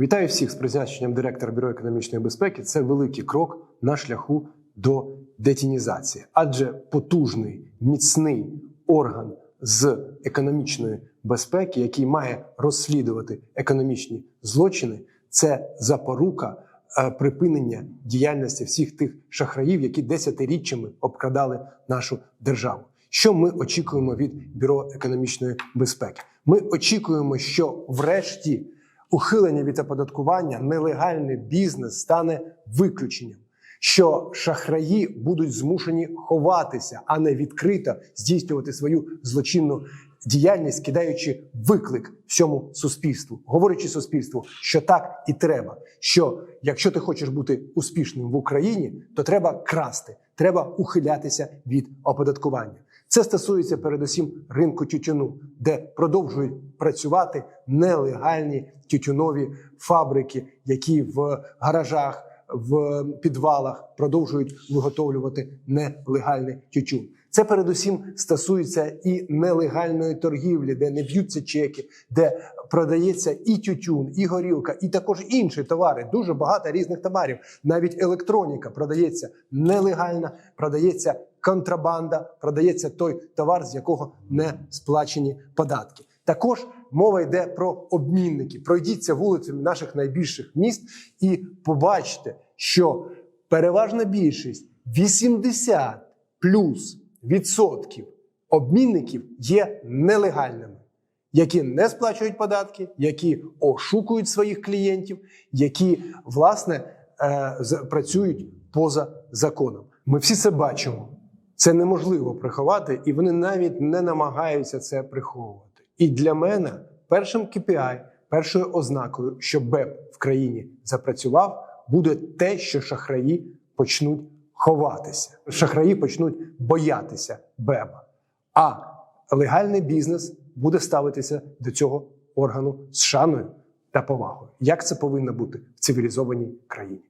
Вітаю всіх з призначенням директора Бюро економічної безпеки. Це великий крок на шляху до детінізації, адже потужний міцний орган з економічної безпеки, який має розслідувати економічні злочини, це запорука е, припинення діяльності всіх тих шахраїв, які десятиріччями обкрадали нашу державу. Що ми очікуємо від бюро економічної безпеки? Ми очікуємо, що врешті ухилення від оподаткування, нелегальний бізнес стане виключенням. Що шахраї будуть змушені ховатися, а не відкрито здійснювати свою злочинну діяльність, кидаючи виклик всьому суспільству, говорячи суспільству, що так і треба. Що якщо ти хочеш бути успішним в Україні, то треба красти, треба ухилятися від оподаткування. Це стосується передусім ринку тютюну, де продовжують працювати нелегальні тютюнові фабрики, які в гаражах, в підвалах продовжують виготовлювати нелегальний тютюн. Це передусім стосується і нелегальної торгівлі, де не б'ються чеки, де продається і тютюн, і горілка, і також інші товари. Дуже багато різних товарів. Навіть електроніка продається нелегально, продається контрабанда, продається той товар, з якого не сплачені податки. Також мова йде про обмінники. Пройдіться вулицями наших найбільших міст і побачите, що переважна більшість 80 плюс відсотків обмінників є нелегальними, які не сплачують податки, які ошукують своїх клієнтів, які власне е, працюють поза законом. Ми всі це бачимо. Це неможливо приховати, і вони навіть не намагаються це приховувати. І для мене першим KPI, першою ознакою, що БЕП в країні запрацював, буде те, що шахраї почнуть ховатися. Шахраї почнуть боятися БЕПа. А легальний бізнес буде ставитися до цього органу з шаною та повагою. Як це повинно бути в цивілізованій країні?